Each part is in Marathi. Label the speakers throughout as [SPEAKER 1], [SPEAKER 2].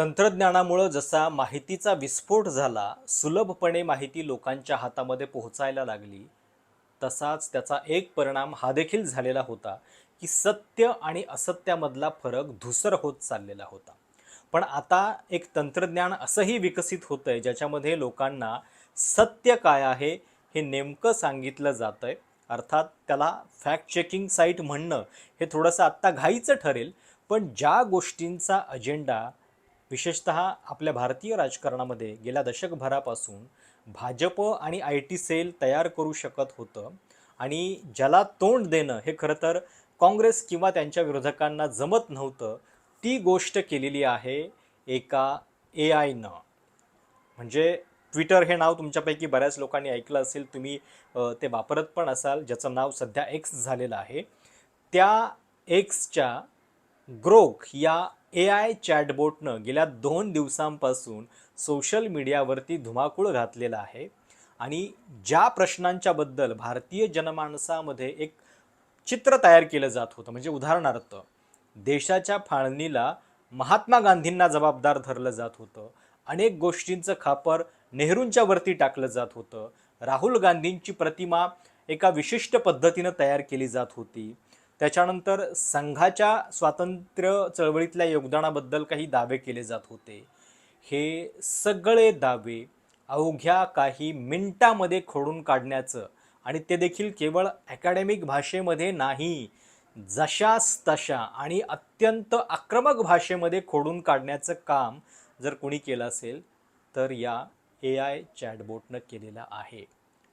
[SPEAKER 1] तंत्रज्ञानामुळं जसा माहितीचा विस्फोट झाला सुलभपणे माहिती लोकांच्या हातामध्ये पोहोचायला लागली तसाच त्याचा एक परिणाम हा देखील झालेला होता की सत्य आणि असत्यामधला फरक धुसर होत चाललेला होता. पण आता एक तंत्रज्ञान असंही विकसित होतं आहे ज्याच्यामध्ये लोकांना सत्य काय आहे हे नेमकं सांगितलं जातं आहे अर्थात त्याला फॅक्ट चेकिंग साईट म्हणणं हे थोडंसं आत्ता घाईचं ठरेल पण ज्या गोष्टींचा अजेंडा विशेषत आपल्या भारतीय राजकारणामध्ये गेल्या दशकभरापासून भाजप आणि आय टी सेल तयार करू शकत होतं आणि ज्याला तोंड देणं हे खरं तर काँग्रेस किंवा त्यांच्या विरोधकांना जमत नव्हतं ती गोष्ट केलेली आहे एका ए आयनं. म्हणजे ट्विटर हे नाव तुमच्यापैकी बऱ्याच लोकांनी ऐकलं असेल तुम्ही ते वापरत पण असाल ज्याचं नाव सध्या एक्स झालेलं आहे. त्या एक्सच्या ग्रोक या ए आय चॅटबोटनं गेल्या दोन दिवसांपासून सोशल मीडियावरती धुमाकूळ घातलेला आहे. आणि ज्या प्रश्नांच्याबद्दल भारतीय जनमानसामध्ये एक चित्र तयार केलं जात होतं म्हणजे उदाहरणार्थ देशाच्या फाळणीला महात्मा गांधींना जबाबदार धरलं जात होतं. अनेक गोष्टींचं खापर नेहरूंच्या वरती टाकलं जात होतं. राहुल गांधींची प्रतिमा एका विशिष्ट पद्धतीनं तयार केली जात होती. त्याच्यानंतर संघाच्या स्वातंत्र्य चळवळीतल्या योगदानाबद्दल काही दावे केले जात होते. हे सगळे दावे अवघ्या काही मिनिटामध्ये खोडून काढण्याचं आणि ते देखील केवळ अकॅडमिक भाषेमध्ये नाही जशास तशा आणि अत्यंत आक्रमक भाषेमध्ये खोडून काढण्याचं काम जर कोणी केलं असेल तर या ए आय चॅटबोटनं केलेलं आहे.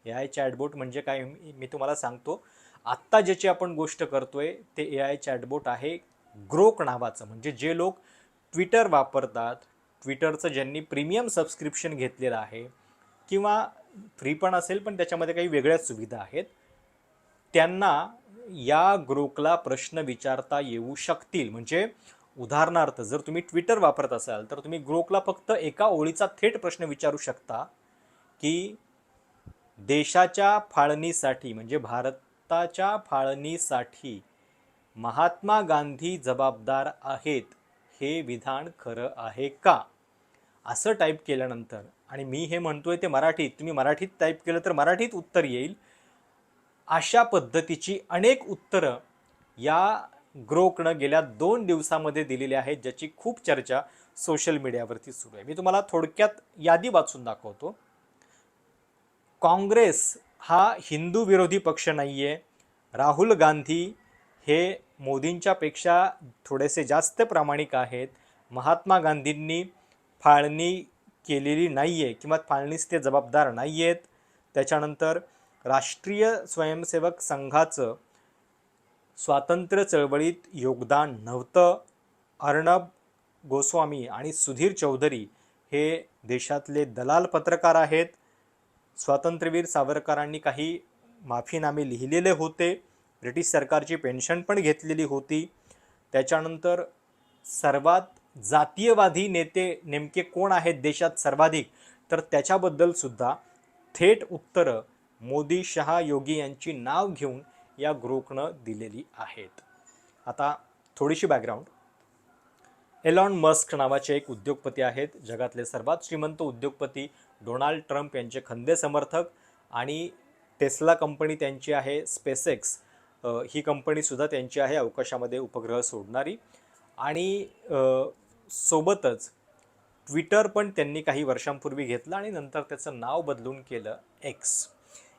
[SPEAKER 1] ए आय चॅटबोट म्हणजे काय? मी मी तुम्हाला सांगतो आत्ता ज्याची आपण गोष्ट करतोय ते ए आय चॅटबोट आहे ग्रोक नावाचं. म्हणजे जे लोक ट्विटर वापरतात ट्विटरचं ज्यांनी प्रीमियम सबस्क्रिप्शन घेतलेलं आहे किंवा फ्री पण असेल पण त्याच्यामध्ये काही वेगळ्याच सुविधा आहेत त्यांना या ग्रोकला प्रश्न विचारता येऊ शकतील. म्हणजे उदाहरणार्थ जर तुम्ही ट्विटर वापरत असाल तर तुम्ही ग्रोकला फक्त एका ओळीचा थेट प्रश्न विचारू शकता की देशाच्या फाळणीसाठी म्हणजे भारत रक्ताच्या फाळणीसाठी महात्मा गांधी जबाबदार आहेत हे विधान खरं आहे का? असं टाईप केल्यानंतर आणि मी हे म्हणतोय ते मराठीत तुम्ही मराठीत टाईप केलं तर मराठीत उत्तर येईल. अशा पद्धतीची अनेक उत्तरं या ग्रोकनं गेल्या दोन दिवसामध्ये दिलेली आहेत ज्याची खूप चर्चा सोशल मीडियावरती सुरू आहे. मी तुम्हाला थोडक्यात यादी वाचून दाखवतो. काँग्रेस हा हिंदू विरोधी पक्ष नाही आहे राहुल गांधी हे मोदींच्यापेक्षा थोडेसे जास्त प्रामाणिक आहेत. महात्मा गांधींनी फाळणी केलेली नाही आहे किंवा फाळणीस ते जबाबदार नाही आहेत त्याच्यानंतर राष्ट्रीय स्वयंसेवक संघाचं स्वातंत्र्य चळवळीत योगदान नव्हतं. अर्णब गोस्वामी आणि सुधीर चौधरी हे देशातले दलाल पत्रकार आहेत. स्वातंत्र्यवीर सावरकरांनी काही माफीनामे लिहिलेले होते. ब्रिटिश सरकारची पेन्शन पण घेतलेली होती. त्याच्यानंतर सर्वात जातीयवादी नेते नेमके कोण आहेत देशात सर्वाधिक? तर त्याच्याबद्दलसुद्धा थेट उत्तरं मोदी शहा योगी यांची नाव घेऊन या ग्रुपनं दिलेली आहेत. आता थोडीशी बॅकग्राऊंड एलॉन मस्क नावाचे एक उद्योगपती आहेत. जगातले सर्वात श्रीमंत उद्योगपती डोनाल्ड ट्रम्प यांचे खंदे समर्थक आणि टेस्ला कंपनी त्यांची आहे स्पेसेक्स ही कंपनीसुद्धा त्यांची आहे अवकाशामध्ये उपग्रह सोडणारी. आणि सोबतच ट्विटर पण त्यांनी काही वर्षांपूर्वी घेतलं आणि नंतर त्याचं नाव बदलून केलं एक्स.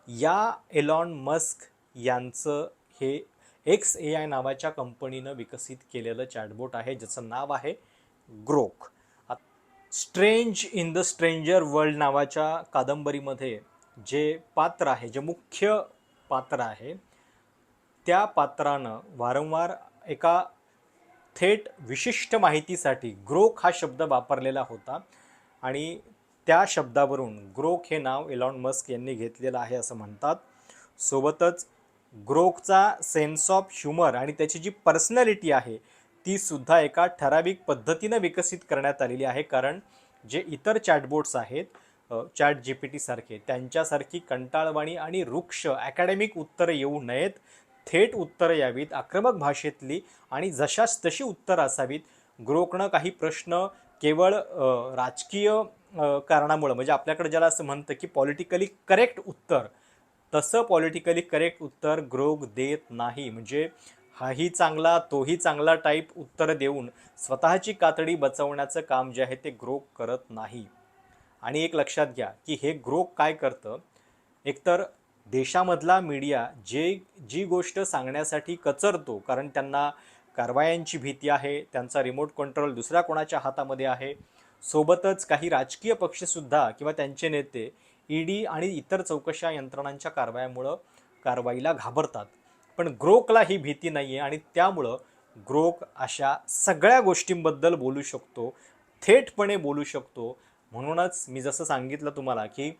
[SPEAKER 1] या एलॉन मस्क यांचं हे एक्स ए आय नावाच्या कंपनीनं विकसित केलेलं चॅटबोट आहे ज्याचं नाव आहे grok. Strange in the stranger world नावाच्या कादंबरीमध्ये जे पात्र आहे जे मुख्य पात्र आहे त्या पात्रानं वारंवार एका थेट विशिष्ट माहितीसाठी ग्रोक हा शब्द वापरलेला होता आणि त्या शब्दावरून ग्रोक हे नाव एलॉन मस्क यांनी घेतलेलं आहे असं म्हणतात. सोबतच ग्रोकचा सेन्स ऑफ ह्युमर आणि त्याची जी पर्सनॅलिटी आहे ती सुद्धा एका ठराविक पद्धतीनं विकसित करण्यात आलेली आहे. कारण जे इतर चॅटबोट्स आहेत चॅट जी पी टीसारखे त्यांच्यासारखी कंटाळवाणी आणि रुक्ष अकॅडमिक उत्तरं येऊ नयेत. थेट उत्तरं यावीत आक्रमक भाषेतली आणि जशास तशी उत्तरं असावीत. ग्रोकनं काही प्रश्न केवळ राजकीय कारणामुळं म्हणजे आपल्याकडे ज्याला असं म्हणतं की पॉलिटिकली करेक्ट उत्तर तसं पॉलिटिकली करेक्ट उत्तर ग्रोग देत नाही. म्हणजे हाही चांगला तोही चांगला टाईप उत्तर देऊन स्वतःची कातडी बचवण्याचं काम जे आहे ते ग्रो करत नाही. आणि एक लक्षात घ्या की हे ग्रो काय करतं? एकतर देशामधला मीडिया जे जी गोष्ट सांगण्यासाठी कचरतो कारण त्यांना कारवायांची भीती आहे त्यांचा रिमोट कंट्रोल दुसऱ्या कोणाच्या हातामध्ये आहे सोबतच काही राजकीय पक्षसुद्धा किंवा त्यांचे नेते ईडी आणि इतर चौकशा यंत्रणांच्या कारवायामुळं कारवाईला घाबरतात. पण ग्रोकला ही भीती नाही आहे आणि त्यामुळं ग्रोक अशा सगळ्या गोष्टींबद्दल बोलू शकतो थेटपणे बोलू शकतो. म्हणूनच मी जसं सांगितलं तुम्हाला की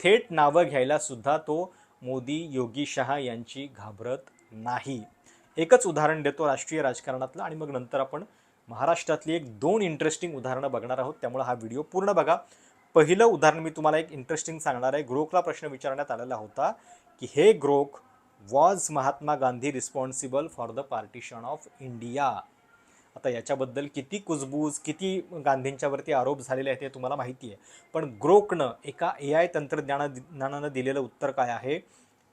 [SPEAKER 1] थेट नावं घ्यायलासुद्धा तो मोदी योगी शहा यांची घाबरत नाही. एकच उदाहरण देतो राष्ट्रीय राजकारणातलं आणि मग नंतर आपण महाराष्ट्रातली एक दोन इंटरेस्टिंग उदाहरणं बघणार आहोत. त्यामुळे हा व्हिडिओ पूर्ण बघा. पहिलं उदाहरण मी तुम्हाला एक इंटरेस्टिंग सांगणार आहे. ग्रोकला प्रश्न विचारण्यात आलेला होता की हे grok was Mahatma Gandhi responsible for the partition of India आता याच्याबद्दल किती कुजबूज किती गांधींच्यावरती आरोप झालेले आहेत हे तुम्हाला माहिती आहे. पण ग्रोकनं एका ए आय तंत्रज्ञानानं दिलेलं उत्तर काय आहे?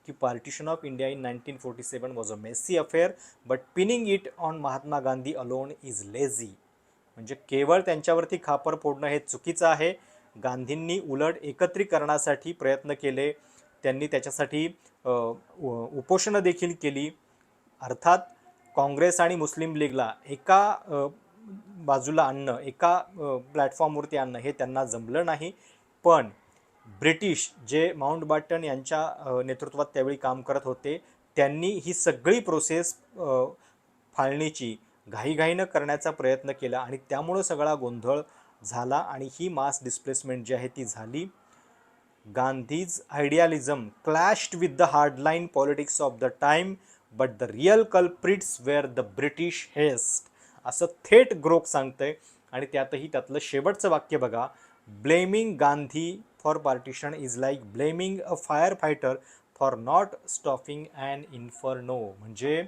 [SPEAKER 1] की partition of India in nineteen forty seven was a messy affair but pinning it on Mahatma Gandhi alone is lazy म्हणजे केवळ त्यांच्यावरती खापर फोडणं हे चुकीचं आहे. गांधींनी उलट एकत्रीकरणासाठी प्रयत्न केले. त्यांनी त्याच्यासाठी उपोषणं देखील केली. अर्थात काँग्रेस आणि मुस्लिम लीगला एका बाजूला आणणं एका प्लॅटफॉर्मवरती आणणं हे त्यांना जमलं नाही. पण ब्रिटिश जे माउंट बॅटन यांच्या नेतृत्वात त्यावेळी काम करत होते त्यांनी ही सगळी प्रोसेस फाळणीची घाईघाईनं करण्याचा प्रयत्न केला आणि त्यामुळं सगळा गोंधळ झाला आणि ही मास डिस्प्लेसमेंट जी आहे ती झाली. Gandhi's idealism clashed with the hardline politics of the time but the real culprits were the British haste असं थेट ग्रोक सांगतंय. आणि त्यातही त्यातलं शेवटचं वाक्य बघा. Blaming Gandhi for partition is like blaming a fire fighter for not stopping and inferno म्हणजे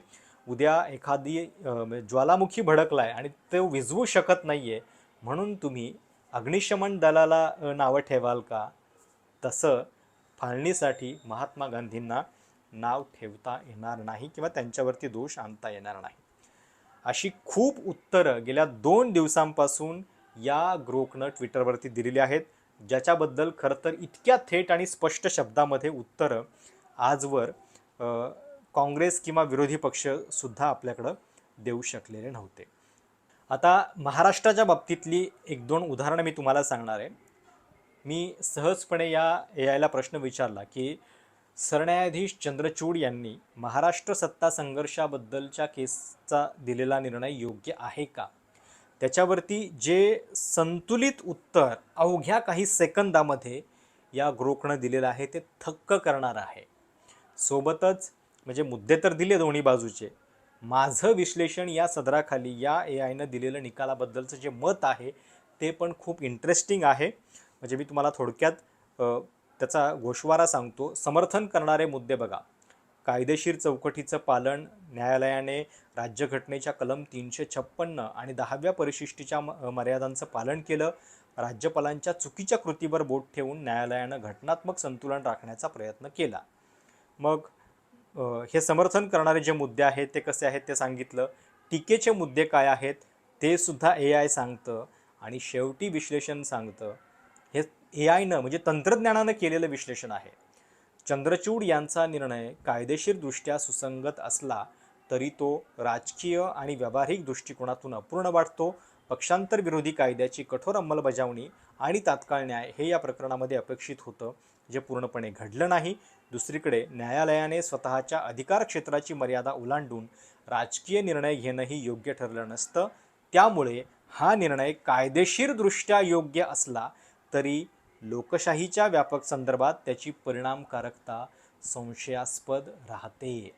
[SPEAKER 1] उद्या एखादी ज्वालामुखी भडकला आहे आणि तो विझवू शकत नाही आहे म्हणून तुम्ही अग्निशमन दलाला नावं ठेवाल का? तसं फाळणीसाठी महात्मा गांधींना नाव ठेवता येणार नाही किंवा त्यांच्यावरती दोष आणता येणार नाही. अशी खूप उत्तरं गेल्या दोन दिवसांपासून या ग्रोकनं ट्विटरवरती दिलेली आहेत. ज्याच्याबद्दल खरं तर इतक्या थेट आणि स्पष्ट शब्दामध्ये उत्तरं आजवर काँग्रेस किंवा विरोधी पक्षसुद्धा आपल्याकडं देऊ शकलेले नव्हते. आता महाराष्ट्राच्या बाबतीतली एक दोन उदाहरणं मी तुम्हाला सांगणार आहे. मी सहजपणे या ए आयला प्रश्न विचारला की सरन्यायाधीश चंद्रचूड यांनी महाराष्ट्र सत्ता संघर्षाबद्दलच्या केसचा दिलेला निर्णय योग्य आहे का? त्याच्यावरती जे संतुलित उत्तर अवघ्या काही सेकंदामध्ये या ग्रोकनं दिलेलं आहे ते थक्क करणार आहे. सोबतच म्हणजे मुद्दे तर दिले दोन्ही बाजूचे माझं विश्लेषण या सदराखाली या ए आयनं दिलेलं निकालाबद्दलचं जे मत आहे ते पण खूप इंटरेस्टिंग आहे. म्हणजे मी तुम्हाला थोडक्यात त्याचा गोषवारा सांगतो. समर्थन करणारे मुद्दे बघा. कायदेशीर चौकटीचं पालन न्यायालयाने राज्यघटनेच्या कलम तीनशे छप्पन्न आणि दहाव्या परिशिष्टीच्या म- मर्यादांचं पालन केलं. राज्यपालांच्या चुकीच्या कृतीवर बोट ठेवून न्यायालयानं घटनात्मक संतुलन राखण्याचा प्रयत्न केला. मग हे समर्थन करणारे जे मुद्दे आहेत ते कसे आहेत ते सांगितलं. टीकेचे मुद्दे काय आहेत ते सुद्धा ए आय सांगतं आणि शेवटी विश्लेषण सांगतं. ए आयनं म्हणजे तंत्रज्ञानानं केलेलं विश्लेषण आहे. चंद्रचूड यांचा निर्णय कायदेशीरदृष्ट्या सुसंगत असला तरी तो राजकीय आणि व्यावहारिक दृष्टिकोनातून अपूर्ण वाटतो. पक्षांतर विरोधी कायद्याची कठोर अंमलबजावणी आणि तात्काळ न्याय हे या प्रकरणामध्ये अपेक्षित होतं जे पूर्णपणे घडलं नाही. दुसरीकडे न्यायालयाने स्वतःच्या अधिकार क्षेत्राची मर्यादा ओलांडून राजकीय निर्णय घेणंही योग्य ठरलं नसतं. त्यामुळे हा निर्णय कायदेशीरदृष्ट्या योग्य असला तरी लोकशाहीच्या व्यापक संदर्भात त्याची परिणामकारकता संशयास्पद राहते.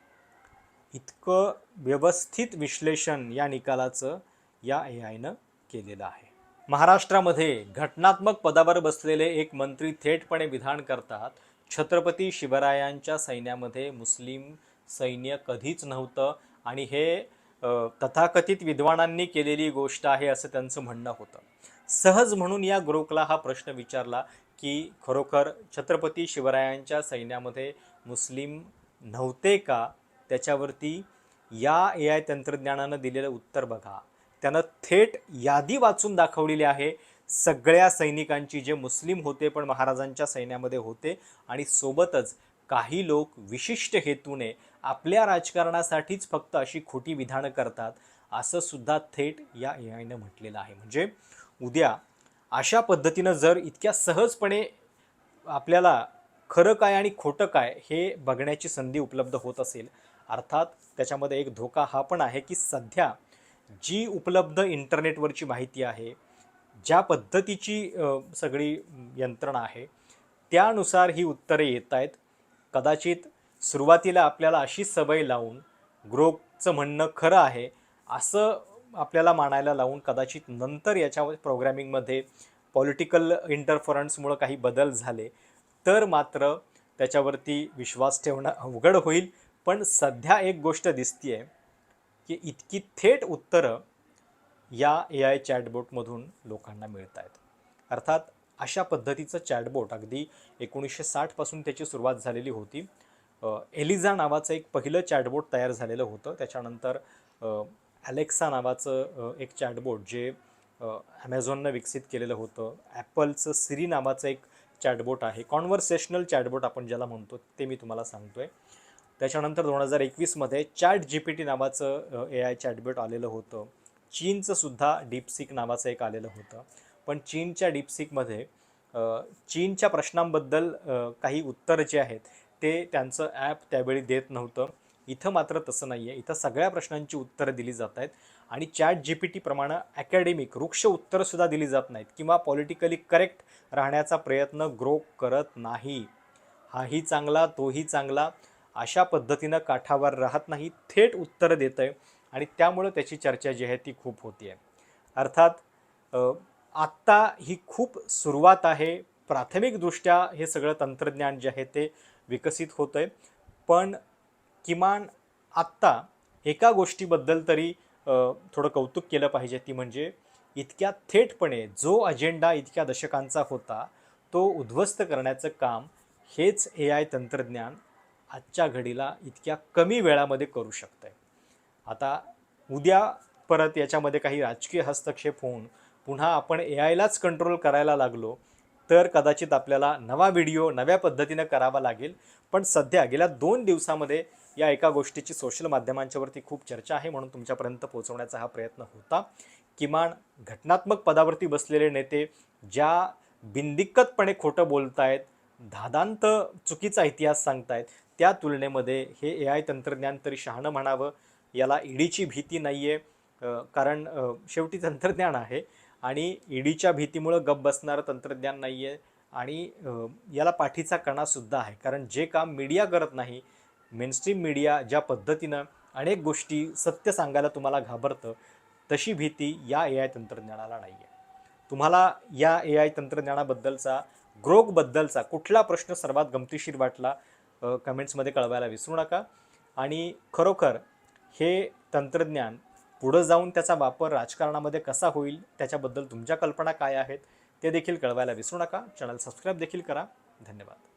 [SPEAKER 1] इतकं व्यवस्थित विश्लेषण या निकालाचं या ए आयनं केलेलं आहे. महाराष्ट्रामध्ये घटनात्मक पदावर बसलेले एक मंत्री थेटपणे विधान करतात. छत्रपती शिवरायांच्या सैन्यामध्ये मुस्लिम सैन्य कधीच नव्हतं आणि हे तथाकथित विद्वानांनी केलेली गोष्ट आहे असं त्यांचं म्हणणं होतं. सहज म्हणून या ग्रोकला हा प्रश्न विचारला की खरोखर छत्रपती शिवरायांच्या सैन्यामध्ये मुस्लिम नव्हते का? त्याच्यावरती या ए आय तंत्रज्ञानानं दिलेलं उत्तर बघा. त्यानं थेट यादी वाचून दाखवलेली आहे. सगळ्या सैनिकांची जे मुस्लिम होते पण महाराजांच्या सैन्यामध्ये होते आणि सोबतच काही लोक विशिष्ट हेतूने आपल्या राजकारणासाठीच फक्त अशी खोटी विधानं करतात असं सुद्धा थेट या ए आयनं म्हटलेलं आहे. म्हणजे उद्या अशा पद्धतीनं जर इतक्या सहजपणे आपल्याला खरं काय आणि खोटं काय हे बघण्याची संधी उपलब्ध होत असेल अर्थात त्याच्यामध्ये एक धोका हा पण आहे की सध्या जी उपलब्ध इंटरनेटवरची माहिती आहे ज्या पद्धतीची सगळी यंत्रणा आहे त्यानुसार ही उत्तरे येत आहेत. कदाचित सुरुवातीला आपल्याला अशी सवय लावून ग्रोकचं म्हणणं खरं आहे असं आपल्याला मानायला लावून कदाचित नंतर याच्या प्रोग्रॅमिंगमध्ये पॉलिटिकल इंटरफरन्समुळं काही बदल झाले तर मात्र त्याच्यावरती विश्वास ठेवणं अवघड होईल. पण सध्या एक गोष्ट दिसतीये की इतकी थेट उत्तरं या ए आय चॅटबोटमधून लोकांना मिळत आहेत अर्थात अशा पद्धतीचं चॅटबोट अगदी एकोणीसशे साठपासून त्याची सुरुवात झालेली होती. एलिझा नावाचं एक पहिलं चॅटबोट तयार झालेलं होतं. त्याच्यानंतर अलेक्सा ॲलेक्सा नावाचं एक चॅटबोट जे ॲमेझॉननं विकसित केलेलं होतं. ॲपलचं सिरी नावाचं एक चॅटबोट आहे. कॉन्व्हर्सेशनल चॅटबोट आपण ज्याला म्हणतो ते मी तुम्हाला सांगतो आहे त्याच्यानंतर दोन हजार एकवीसमध्ये चॅट जी पी टी नावाचं ए आय चॅटबोट आलेलं होतं. चीनचं सुद्धा डीपसिक नावाचं एक आलेलं होतं. पण चीनच्या डीपसिकमध्ये चीनच्या प्रश्नांबद्दल काही उत्तर जे आहेत ते त्यांचं ॲप त्यावेळी देत नव्हतं. इथं मात्र तसं नाही आहे इथं सगळ्या प्रश्नांची उत्तरं दिली जात आहेत आणि चॅट जी पी टीप्रमाणे अकॅडेमिक वृक्ष उत्तरंसुद्धा दिली जात नाहीत किंवा पॉलिटिकली करेक्ट राहण्याचा प्रयत्न ग्रो करत नाही. हाही चांगला तोही चांगला अशा पद्धतीनं काठावर राहत नाही थेट उत्तरं देत आहे आणि त्यामुळं त्याची चर्चा जी आहे ती खूप होती आहे अर्थात आत्ता ही खूप सुरुवात आहे. प्राथमिकदृष्ट्या हे सगळं तंत्रज्ञान जे आहे ते विकसित होतं आहे पण किमान आत्ता एका गोष्टीबद्दल तरी थोडं कौतुक केलं पाहिजे ती म्हणजे इतक्या थेटपणे जो अजेंडा इतक्या दशकांचा होता तो उद्ध्वस्त करण्याचं काम हेच ए आय तंत्रज्ञान आजच्या घडीला इतक्या कमी वेळामध्ये करू शकतं आहे आता उद्या परत याच्यामध्ये काही राजकीय हस्तक्षेप होऊन पुन्हा आपण ए आयलाच कंट्रोल करायला लागलो तर कदाचित आपल्याला नवा व्हिडिओ नव्या पद्धतीनं करावा लागेल. पण सध्या गेल्या दोन दिवसामध्ये या एका गोष्टीची सोशल माध्यमांच्यावरती खूप चर्चा आहे म्हणून तुमच्यापर्यंत पोहोचवण्याचा हा प्रयत्न होता. किमान घटनात्मक पदावरती बसलेले नेते ज्या बिनदिक्कतपणे खोटं बोलतायत धादांत चुकीचा इतिहास सांगतायत त्या तुलनेमध्ये हे ए आय तंत्रज्ञान तरी शहाणं म्हणावं याला ईडीची भीती नाही आहे कारण शेवटी तंत्रज्ञान आहे आणि ईडीच्या भीतीमुळं गप बसणारं तंत्रज्ञान नाही आहे आणि याला पाठीचा कणासुद्धा आहे. कारण जे काम मीडिया करत नाही मेनस्ट्रीम मीडिया ज्या पद्धतीनं अनेक गोष्टी सत्य सांगायला तुम्हाला घाबरतं तशी भीती या ए आय तंत्रज्ञानाला नाही आहे तुम्हाला या ए आय तंत्रज्ञानाबद्दलचा ग्रोकबद्दलचा कुठला प्रश्न सर्वात गमतीशीर वाटला कमेंट्समध्ये कळवायला विसरू नका. आणि खरोखर हे तंत्रज्ञान पुढं जाऊन त्याचा वापर राजकारणामध्ये कसा होईल त्याच्याबद्दल तुमच्या कल्पना काय आहेत ते देखील कळवायला विसरू नका. चॅनल सबस्क्राईब देखील करा. धन्यवाद.